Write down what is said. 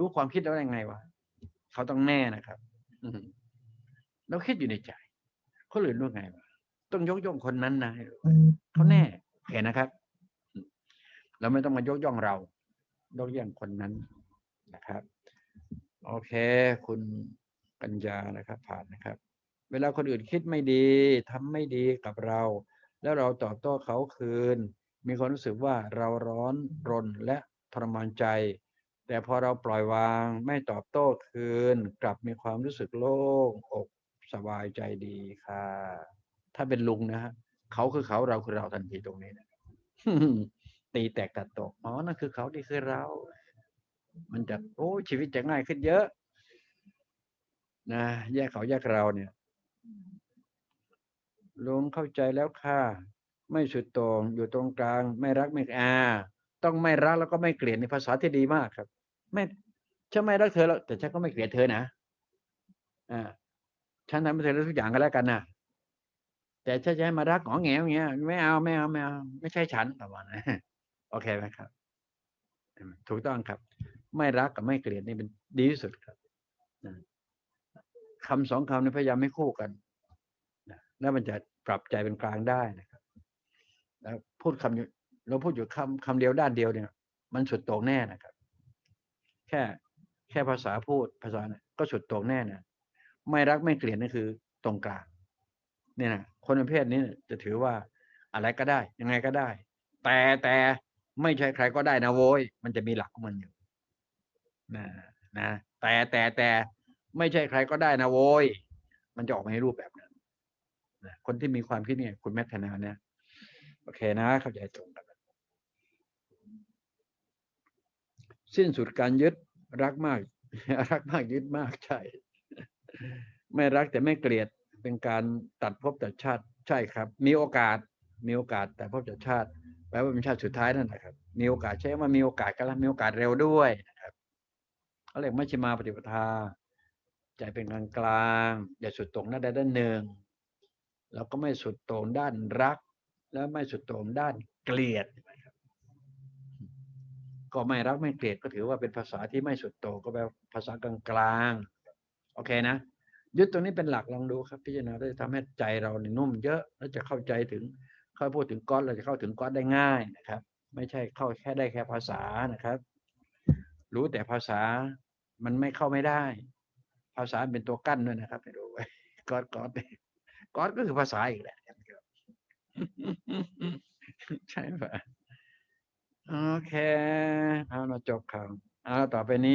รู้ความคิดแล้วยังไงวะเขาต้องแน่นะครับ อืมเราคิดอยู่ในใจคนอื่นรู้ไงวะต้องยกย่องคนนั้นนะให้รู้เขาแน่เห็นนะครับอืมเราไม่ต้องมายกย่องเรายกย่องคนนั้นนะครับ โอเค คุณปัญญานะครับ ผ่านนะครับ เวลาคนอื่นคิดไม่ดีทำไม่ดีกับเรา แล้วเราตอบโต้เขาคืน มีความรู้สึกว่าเราร้อนรนและทรมานใจ แต่พอเราปล่อยวางไม่ตอบโต้คืน กลับมีความรู้สึกโล่งอกสบายใจดีค่ะ ถ้าเป็นลุงนะฮะเขาคือเขาเราคือเราทันทีตรงนี้นะตีแตกตัดตกอ๋อนั่นคือเขาที่คือเรา มันจะโอ้ชีวิตจะง่ายขึ้นเยอะ นะแยกเขาแยกเราเนี่ยลุงเข้าใจแล้วค่ะ ไม่สุดโต่งอยู่ตรงกลาง ไม่รักไม่อาต้องไม่รักแล้วก็ไม่เกลียดในภาษาที่ดีมากครับ ไม่ฉันไม่รักเธอแล้วแต่ฉันก็ไม่เกลียดเธอนะอ่าฉันทำให้เธอได้ทุกอย่างก็แล้วกันนะแต่ฉันจะให้มารักหงแงอย่เงี้ย ไม่เอาไม่เอาไม่เอาไม่ใช่ฉันประมาณนั้นโอเคไหมครับ ถูกต้องครับ ไม่รักกับไม่เกลียดนี่เป็นดีที่สุดครับคำสองคำนี้พยายามไม่คู่กันนะแล้วมันจะปรับใจเป็นกลางได้นะครับแล้วพูดคำอยู่เราพูดอยู่คำคำเดียวด้านเดียวเนี่ย มันสุดโต่งแน่นะครับ แค่แค่ภาษาพูดภาษาเนี่ยก็สุดต่งแน่นะไม่รักไม่เกลียดนี่คือตรงกลางเนี่ยนะคนประเภทนี้จะถือว่าอะไรก็ได้ ยังไงก็ได้ แต่แต่ไม่ใช่ใครก็ได้นะโว้ยมันจะมีหลักของมันอยู่นะนะแต่แต่แต่ไม่ใช่ใครก็ได้นะโว้ยมันจะออกมาในรูปแบบนั้นนะคนที่มีความคิดเนี่ย คุณแมทธนาเนี่ยโอเคนะเข้าใจตรงกัน สิ้นสุดการยึดรักมาก รักมากยึดมากใช่ ไม่รักแต่ไม่เกลียดเป็นการตัดภพตัดชาติใช่ครับ มีโอกาสมีโอกาสแต่ภพตัดชาติแปลว่าเป็นชาติสุดท้ายนั่นแหละครับ มีโอกาสใช่ว่ามีโอกาสกันแล้วมีโอกาสเร็วด้วยนะครับเขาเรียกมัชฌิมาปฏิปทาใจเป็นกลางกลางอย่าสุดโต่งด้านใดด้านหนึ่งแล้วก็ไม่สุดโต่งด้านรัก แล้วไม่สุดโต่งด้านเกลียด ก็ไม่รักไม่เกลียดก็ถือว่าเป็นภาษาที่ไม่สุดโต่งก็แปลว่าภาษากลางๆโอเคนะยึดตรงนี้เป็นหลักลองดูครับ พิจารณาได้ทำให้ใจเราเนี่ยนุ่มเยอะแล้วจะเข้าใจถึงค่อยพูดถึงก้อนเราจะเข้าถึงก้อนได้ง่ายนะครับ ไม่ใช่เข้าแค่ได้แค่ภาษานะครับ รู้แต่ภาษามันไม่เข้าไม่ได้ ภาษาเป็นตัวกั้นด้วยนะครับให้รู้ไว้ก้อนก้อนก้อนก็คือภาษาอีกแหละใช่ปะ โอเคเอามาจบข่าวเอาต่อไปนี้